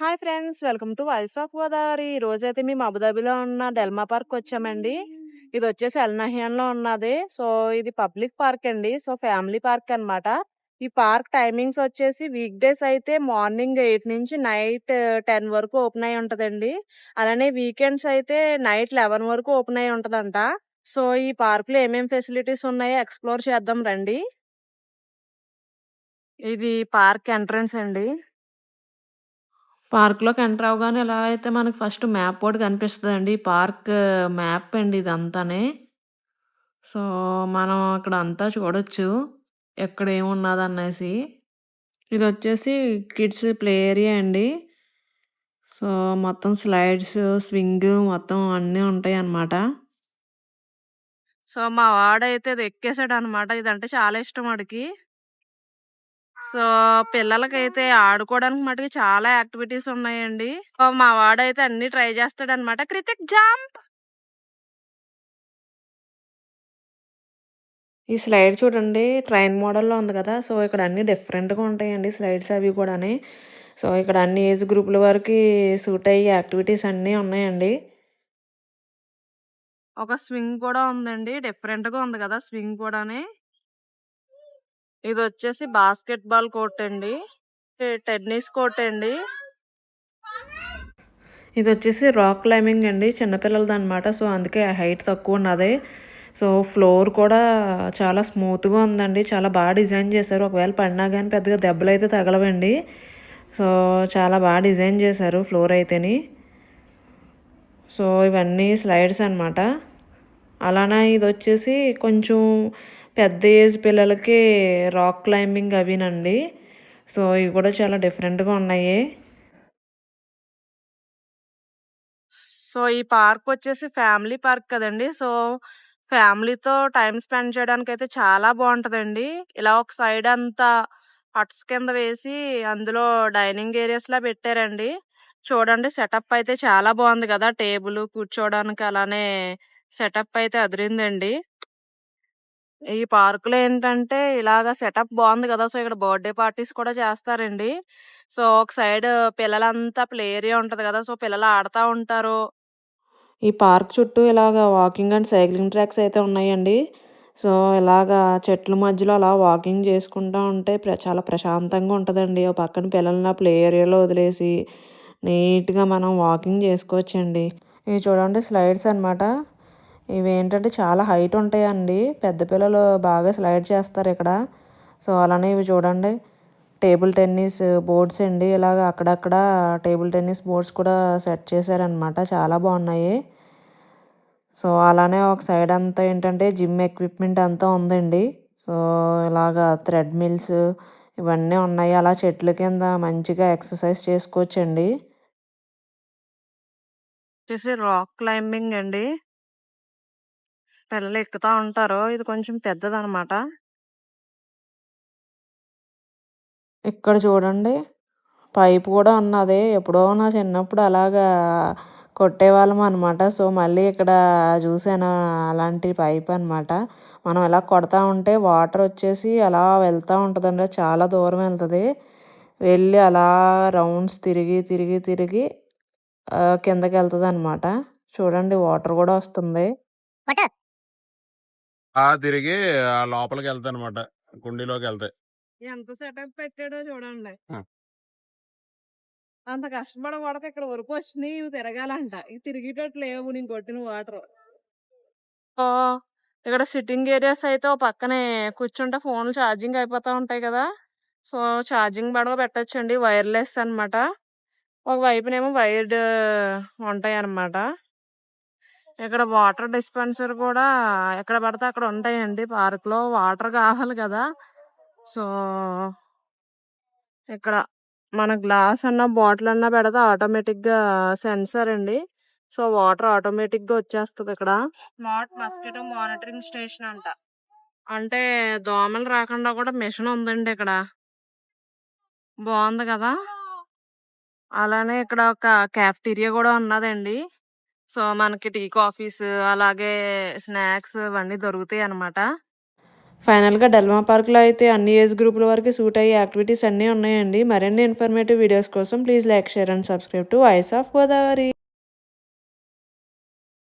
Hi friends! Welcome to voice of Godavari. ఈ రోజైతే మేము అబుదాబిలో ఉన్న డెల్మా పార్క్ వచ్చామండి ఇది వచ్చేసి లో ఉన్నది. సో ఇది పబ్లిక్ పార్క్ అండి. సో ఫ్యామిలీ పార్క్ అన్నమాట. ఈ పార్క్ టైమింగ్స్ వచ్చేసి వీక్ డేస్ అయితే మార్నింగ్ ఎయిట్ నుంచి నైట్ టెన్ వరకు ఓపెన్ అయి ఉంటదండి. అలానే వీకెండ్స్ అయితే నైట్ లెవెన్ వరకు ఓపెన్ అయి ఉంటదంట. సో ఈ పార్క్లో ఏమేం ఫెసిలిటీస్ ఉన్నాయో ఎక్స్ప్లోర్ చేద్దాం రండి. ఇది పార్క్ ఎంట్రన్స్ అండి. పార్క్‌లోకి ఎంటర్ అవగానే ఎలా అయితే మనకు ఫస్ట్ మ్యాప్ ఒకటి కనిపిస్తుందండి పార్క్ మ్యాప్ అండి ఇదంతానే. సో, మనం అక్కడ అంతా చూడొచ్చు. ఎక్కడ ఏమున్నదనేసి. ఇదొచ్చేసి కిడ్స్ ప్లే ఏరియా అండి. సో, మొత్తం స్లైడ్స్, స్వింగ్ మొత్తం అన్నీ ఉంటాయి అన్నమాట సో, మా వాడైతే ఇది ఎక్కేసాడన్నమాట. ఇదంటే చాలా ఇష్టం వాడికి. సో, పిల్లలకైతే ఆడుకోవడానికి మటుకు చాలా యాక్టివిటీస్ ఉన్నాయండి. మా వాడైతే అన్నీ ట్రై చేస్తాడన్నమాట. కృతిక్ జంప్. ఈ స్లైడ్ చూడండి ట్రైన్ మోడల్‌లో ఉంది కదా! సో, ఇక్కడ అన్నీ డిఫరెంట్‌గా ఉంటాయండి స్లైడ్స్ అవి కూడాని. సో, ఇక్కడ అన్ని ఏజ్ గ్రూపుల వారికి సూట్ అయ్యే యాక్టివిటీస్ అన్నీ ఉన్నాయండి. ఒక స్వింగ్ కూడా ఉందండి. డిఫరెంట్‌గా ఉంది కదా! స్వింగ్ కూడాని. ఇదొచ్చేసి బాస్కెట్ బాల్ కోర్ట్ అండి. టెన్నిస్ కోర్ట్ అండి. ఇది వచ్చేసి రాక్ క్లైంబింగ్ అండి. చిన్నపిల్లలది అనమాట సో, అందుకే హైట్ తక్కువ ఉన్నది సో, ఫ్లోర్ కూడా చాలా స్మూత్‌గా ఉందండి. చాలా బాగా డిజైన్ చేశారు. ఒకవేళ పడినా కానీ పెద్దగా దెబ్బలు అయితే తగలవండి. సో, చాలా బాగా డిజైన్ చేశారు ఫ్లోర్ అయితేని. సో, ఇవన్నీ స్లైడ్స్ అనమాట. అలానే ఇది వచ్చేసి కొంచెం పెద్ద ఏజ్ పిల్లలకి రాక్ క్లైంబింగ్ అవినండి. సో, ఇవి కూడా చాలా డిఫరెంట్‌గా ఉన్నాయి. సో, ఈ పార్క్ వచ్చేసి ఫ్యామిలీ పార్క్ కదండి సో, ఫ్యామిలీతో టైం స్పెండ్ చేయడానికి అయితే చాలా బాగుంటుందండి ఇలా ఒక సైడ్ అంతా హట్స్ కింద వేసి అందులో డైనింగ్ ఏరియాస్‌లా పెట్టారండి. చూడండి సెటప్ అయితే చాలా బాగుంది కదా! టేబుల్ కూర్చోవడానికి అలానే సెటప్ అయితే అదిరిందండి. ఈ పార్క్‌లో ఏంటంటే ఇలాగ సెటప్ బాగుంది కదా! సో, ఇక్కడ బర్త్‌డే పార్టీస్ కూడా చేస్తారండి. సో, ఒక సైడ్ పిల్లలంతా ప్లే ఏరియా ఉంటది కదా! సో, పిల్లలు ఆడతా ఉంటారు. ఈ పార్క్ చుట్టూ ఇలాగ వాకింగ్ అండ్ సైక్లింగ్ ట్రాక్స్ అయితే ఉన్నాయండి. సో, ఇలాగా చెట్ల మధ్యలో అలా వాకింగ్ చేసుకుంటూ ఉంటే ప్ర చాలా ప్రశాంతంగా ఉంటుందండి ఓ పక్కన పిల్లల్ని ఆ ప్లే ఏరియాలో వదిలేసి నీట్‌గా మనం వాకింగ్ చేసుకోవచ్చండి. ఇవి చూడండి స్లైడ్స్ అనమాట. ఇవేంటంటే చాలా హైట్ ఉంటాయండి. పెద్ద పిల్లలు బాగా స్లైడ్ చేస్తారు ఇక్కడ సో, అలానే ఇవి చూడండి టేబుల్ టెన్నిస్ బోర్డ్స్ అండి. ఇలాగ అక్కడక్కడ టేబుల్ టెన్నిస్ బోర్డ్స్ కూడా సెట్ చేశారనమాట. చాలా బాగున్నాయి సో, అలానే ఒక సైడ్ అంతా ఏంటంటే జిమ్ ఎక్విప్‌మెంట్ అంతా ఉందండి. సో, ఇలాగ థ్రెడ్మిల్స్ ఇవన్నీ ఉన్నాయి. అలా చెట్ల కింద మంచిగా ఎక్సర్సైజ్ చేసుకోవచ్చండి. వచ్చేసి రాక్ క్లైంబింగ్ అండి. పిల్లలు ఎక్కుతా ఉంటారు. ఇది కొంచెం పెద్దదనమాట. ఇక్కడ చూడండి పైప్ కూడా ఉన్నది. ఎప్పుడో నా చిన్నప్పుడు అలాగా కొట్టేవాళ్ళం అనమాట. సో, మళ్ళీ ఇక్కడ చూసాను అలాంటి పైప్ అనమాట. మనం ఇలా కొడతా ఉంటే వాటర్ వచ్చేసి అలా వెళ్తా ఉంటదండి. చాలా దూరం వెళ్తది. వెళ్ళి అలా రౌండ్స్ తిరిగి, తిరిగి, తిరిగి ఆహ్, కిందకెళ్తదనమాట. చూడండి వాటర్ కూడా వస్తుంది. ఆ! తిరిగి ఆ లోపలికెళ్తాయనమాట. కుండీలోకెళ్తాయి. ఎంత సెటప్ పెట్టాడో చూడండి. అంత కష్టపడకూడక ఇక్కడ వరకు వచ్చినియి ఇవి తిరగాలంట. ఇవి తిరిగేటట్టు లేవు నేను కొట్టిన వాటరు. ఇక్కడ సిట్టింగ్ ఏరియాస్ అయితే ఓ పక్కనే కూర్చుంటే ఫోన్‌లు ఛార్జింగ్ అయిపోతా ఉంటాయి కదా! సో, ఛార్జింగ్ పడవ పెట్టొచ్చండి. వైర్‌లెస్ అనమాట. ఒక వైపునేమో వైర్డ్ ఉంటాయన్నమాట. ఇక్కడ వాటర్ డిస్పెన్సర్ కూడా ఎక్కడ పడితే అక్కడ ఉంటాయండి పార్క్‌లో. వాటర్ కావాలి కదా! సో, ఇక్కడ మన గ్లాస్ అన్నా, బాటిల్ అన్నా పెడితే ఆటోమేటిక్‌గా సెన్సార్ అండి. సో, వాటర్ ఆటోమేటిక్‌గా వచ్చేస్తదిక్కడ. స్మార్ట్ మస్కిటో మానిటరింగ్ స్టేషన్ అంట. అంటే దోమలు రాకుండా కూడా మిషన్ ఉందండి ఇక్కడ. బావుంది కదా! అలానే ఇక్కడ ఒక కాఫెటీరియా కూడా ఉన్నదండి. సో, మనకి టీ, కాఫీస్ అలాగే స్నాక్స్ అవన్నీ దొరుకుతాయి అనమాట ఫైనల్‌గా డల్మా పార్క్‌లో అయితే అన్ని ఏజ్ గ్రూపుల వరకు సూట్ అయ్యే యాక్టివిటీస్ అన్నీ ఉన్నాయండి. మరిన్ని ఇన్ఫర్మేటివ్ వీడియోస్ కోసం please like, share and subscribe to voice of Godavari.